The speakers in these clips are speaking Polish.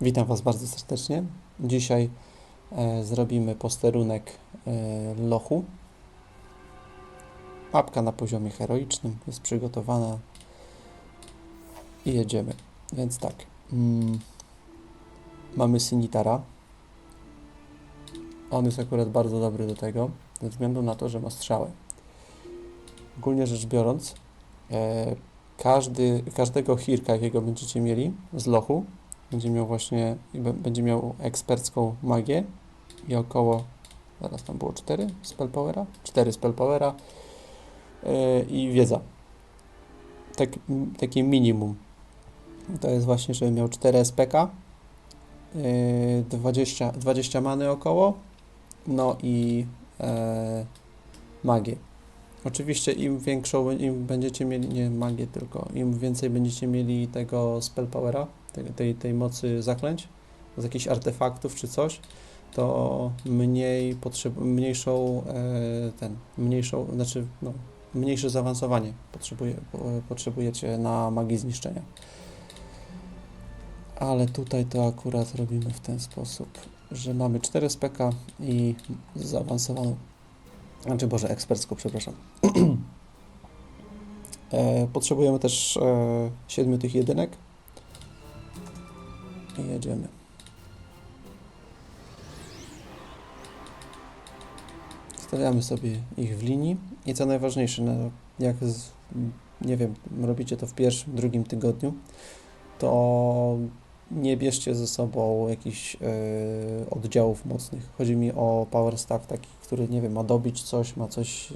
Witam Was bardzo serdecznie. Dzisiaj e, zrobimy posterunek e, lochu. Mapka na poziomie heroicznym jest przygotowana i jedziemy. Więc tak, mm, mamy Sinitara. On jest akurat bardzo dobry do tego, ze względu na to, że ma strzałę. Ogólnie rzecz biorąc, e, każdy, każdego hirka, jakiego będziecie mieli z lochu, będzie miał właśnie, będzie miał ekspercką magię i około, zaraz tam było 4 spell powera? 4 spell powera yy, i wiedza. Tak, takie minimum. To jest właśnie, żeby miał 4 SPK, yy, 20, 20 many około, no i e, magię. Oczywiście im większą, im będziecie mieli, nie magię, tylko im więcej będziecie mieli tego spell powera, tej, tej, tej mocy zaklęć, z jakichś artefaktów czy coś, to mniej potrzeb, mniejszą e, ten, mniejszą, znaczy no, mniejsze zaawansowanie potrzebuje, po, potrzebujecie na magii zniszczenia. Ale tutaj to akurat robimy w ten sposób, że mamy 4 speka i zaawansowaną, znaczy Boże, ekspercką, przepraszam. e, potrzebujemy też e, 7 tych jedynek, i jedziemy. Stawiamy sobie ich w linii i co najważniejsze, no, jak z, nie wiem, robicie to w pierwszym, drugim tygodniu, to nie bierzcie ze sobą jakichś e, oddziałów mocnych. Chodzi mi o power stack taki, który, nie wiem, ma dobić coś, ma coś e,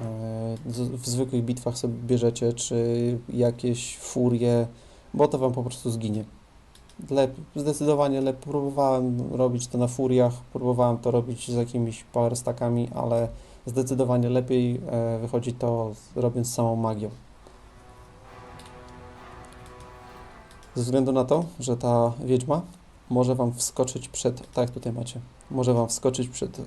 e, w zwykłych bitwach sobie bierzecie, czy jakieś furie, bo to wam po prostu zginie. Zdecydowanie lepiej. Próbowałem robić to na furiach, próbowałem to robić z jakimiś power stackami, ale zdecydowanie lepiej e, wychodzi to robiąc samą magią. Ze względu na to, że ta wiedźma może wam wskoczyć przed, tak jak tutaj macie, może wam wskoczyć przed e,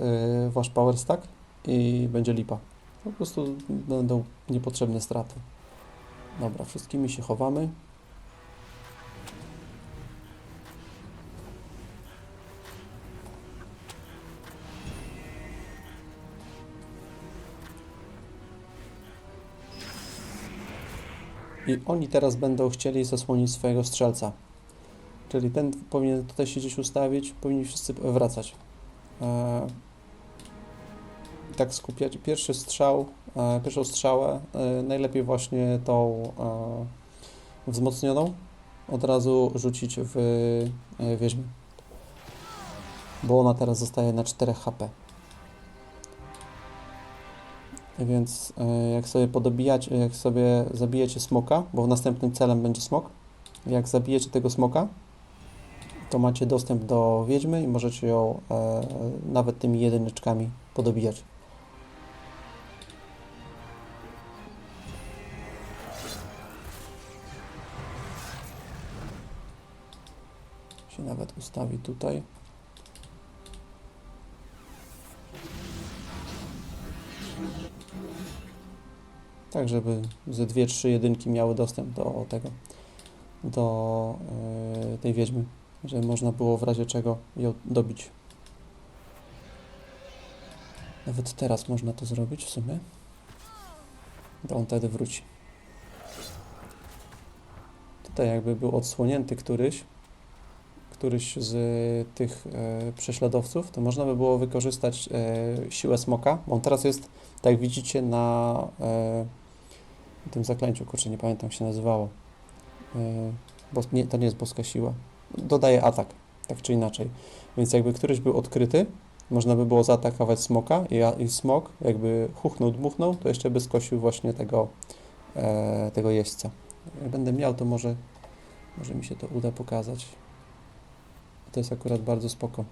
wasz power stack i będzie lipa. Po prostu będą niepotrzebne straty. Dobra, wszystkimi się chowamy. I oni teraz będą chcieli zasłonić swojego strzelca. Czyli ten powinien tutaj się gdzieś ustawić, powinni wszyscy wracać. E, tak skupiać. Pierwszy strzał, e, pierwszą strzałę, e, najlepiej właśnie tą e, wzmocnioną, od razu rzucić w e, wieźmę. Bo ona teraz zostaje na 4 HP. Więc e, jak sobie podobijacie, jak sobie zabijecie smoka, bo następnym celem będzie smok, jak zabijecie tego smoka, to macie dostęp do wiedźmy i możecie ją e, nawet tymi jedyneczkami podobijać. Się nawet ustawi tutaj. Tak, żeby ze dwie, trzy jedynki miały dostęp do tego, do e, tej wiedźmy, żeby można było w razie czego ją dobić. Nawet teraz można to zrobić w sumie. Bo on wtedy wróci. Tutaj jakby był odsłonięty któryś, któryś z tych e, prześladowców, to można by było wykorzystać e, siłę smoka, bo on teraz jest, tak jak widzicie, na e, tym zaklęciu, kurczę, nie pamiętam jak się nazywało. Yy, Bo nie, to nie jest boska siła. Dodaje atak, tak czy inaczej. Więc jakby któryś był odkryty, można by było zaatakować smoka i, i smok jakby huchnął, dmuchnął, to jeszcze by skosił właśnie tego, e, tego jeźdźca. Jak będę miał, to może, może mi się to uda pokazać. To jest akurat bardzo spoko.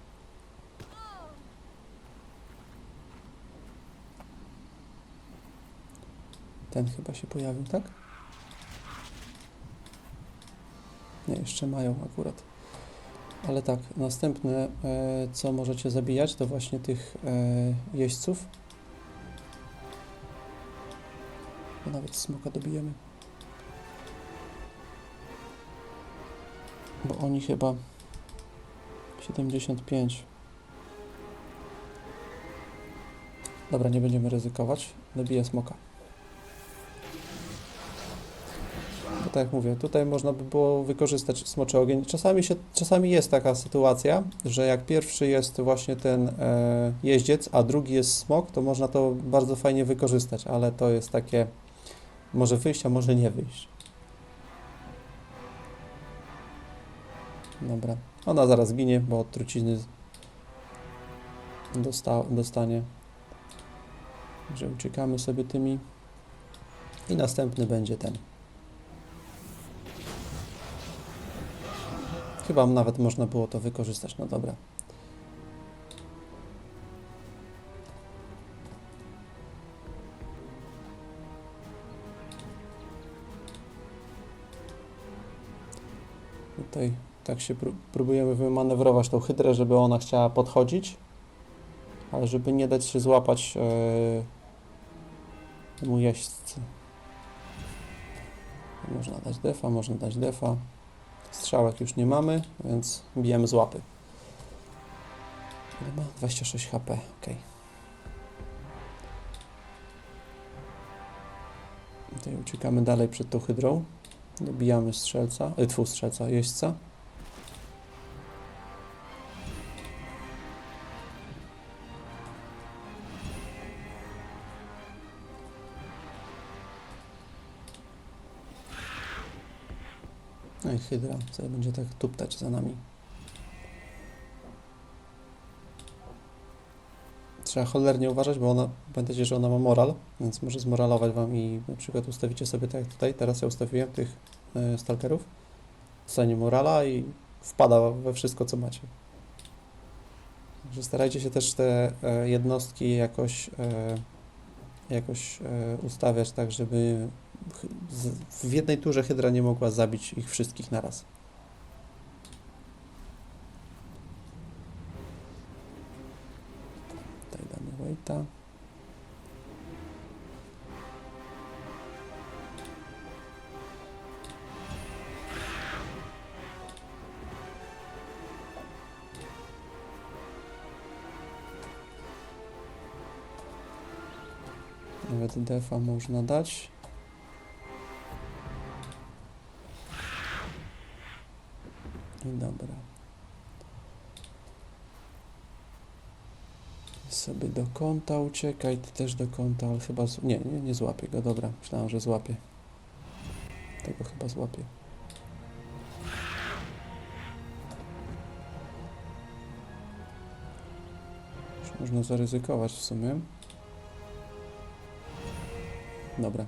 Ten chyba się pojawił, tak? Nie, jeszcze mają akurat. Ale tak, następne, e, co możecie zabijać, to właśnie tych e, jeźdźców. Nawet smoka dobijemy. Bo oni chyba 75. Dobra, nie będziemy ryzykować. Dobiję smoka. Tak jak mówię, tutaj można by było wykorzystać smoczy ogień. Czasami, się, czasami jest taka sytuacja, że jak pierwszy jest właśnie ten e, jeździec, a drugi jest smok, to można to bardzo fajnie wykorzystać, ale to jest takie może wyjść, a może nie wyjść. Dobra. Ona zaraz ginie, bo od trucizny dosta dostanie. Że uciekamy sobie tymi. I następny będzie ten. Chyba nawet można było to wykorzystać. No dobra. Tutaj tak się pró- próbujemy wymanewrować tą hydrę, żeby ona chciała podchodzić, ale żeby nie dać się złapać e, temu jeźdźcy. Można dać defa, można dać defa. Strzałek już nie mamy, więc bijemy z łapy. Ile ma? 26 HP, ok. Tutaj uciekamy dalej przed tą hydrą. Dobijamy strzelca, y, tfu, strzelca, jeźdźca. No i hydra sobie będzie tak tuptać za nami. Trzeba cholernie uważać, bo ona, pamiętajcie, że ona ma moral, więc może zmoralować wam i na przykład ustawicie sobie tak jak tutaj, teraz ja ustawiłem tych e, stalkerów, dostanie morala i wpada we wszystko, co macie. Także starajcie się też te e, jednostki jakoś, e, jakoś e, ustawiać tak, żeby w jednej turze Hydra nie mogła zabić ich wszystkich naraz. Tutaj damy waita. Nawet defa można dać. Kąta uciekaj, ty też do kąta, ale chyba... Z... Nie, nie, nie złapię go, dobra. Myślałem, że złapię. Tego chyba złapię. Już można zaryzykować w sumie. Dobra.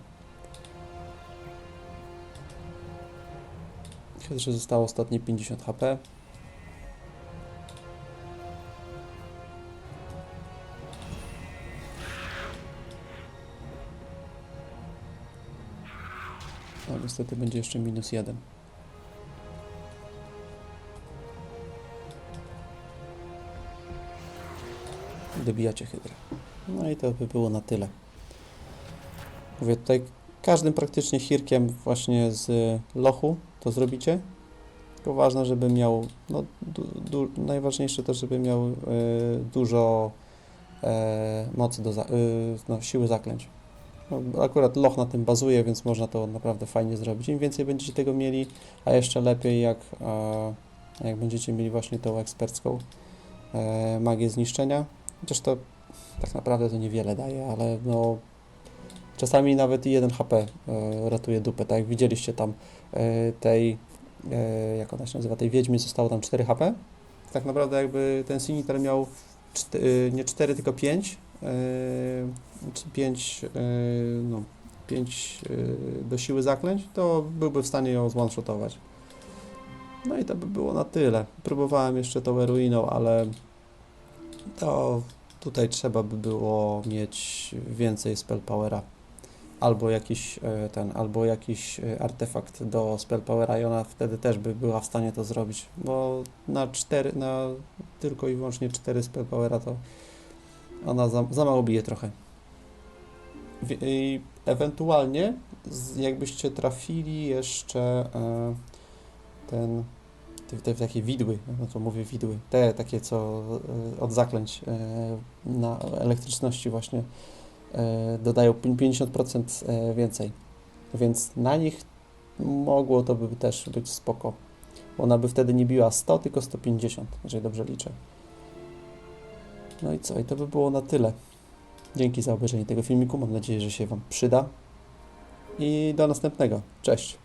Hydrze zostało ostatnie 50 HP. Niestety będzie jeszcze minus jeden. Dobijacie hydrę. No i to by było na tyle. Mówię tutaj każdym praktycznie hirkiem właśnie z lochu to zrobicie. Tylko ważne, żeby miał, no, du, du, najważniejsze to, żeby miał e, dużo e, mocy do za, e, no, siły zaklęć. No, akurat loch na tym bazuje, więc można to naprawdę fajnie zrobić. Im więcej będziecie tego mieli, a jeszcze lepiej jak, jak będziecie mieli właśnie tą ekspercką e, magię zniszczenia. Chociaż to tak naprawdę to niewiele daje, ale no czasami nawet i 1 HP e, ratuje dupę. Tak jak widzieliście tam e, tej, jak ona się nazywa, tej wiedźmy zostało tam 4 HP. Tak naprawdę jakby ten Sinitar miał nie 4, tylko 5. 5 no, 5 do siły zaklęć, to byłby w stanie ją zone-shotować. No i to by było na tyle. Próbowałem jeszcze tą Eruiną, ale to tutaj trzeba by było mieć więcej spell powera. Albo jakiś e, ten, albo jakiś e, artefakt do spell powera i ona wtedy też by była w stanie to zrobić, bo na 4, na tylko i wyłącznie 4 spell powera to ona za, za mało bije trochę. I ewentualnie jakbyście trafili jeszcze e, ten te, te takie widły, no to mówię widły, te takie, co e, od zaklęć e, na elektryczności właśnie dodają pi- 50% e, więcej. Więc na nich mogło to by też być spoko. Ona by wtedy nie biła 100, tylko 150, jeżeli dobrze liczę. No i co? I to by było na tyle. Dzięki za obejrzenie tego filmiku. Mam nadzieję, że się Wam przyda. I do następnego. Cześć.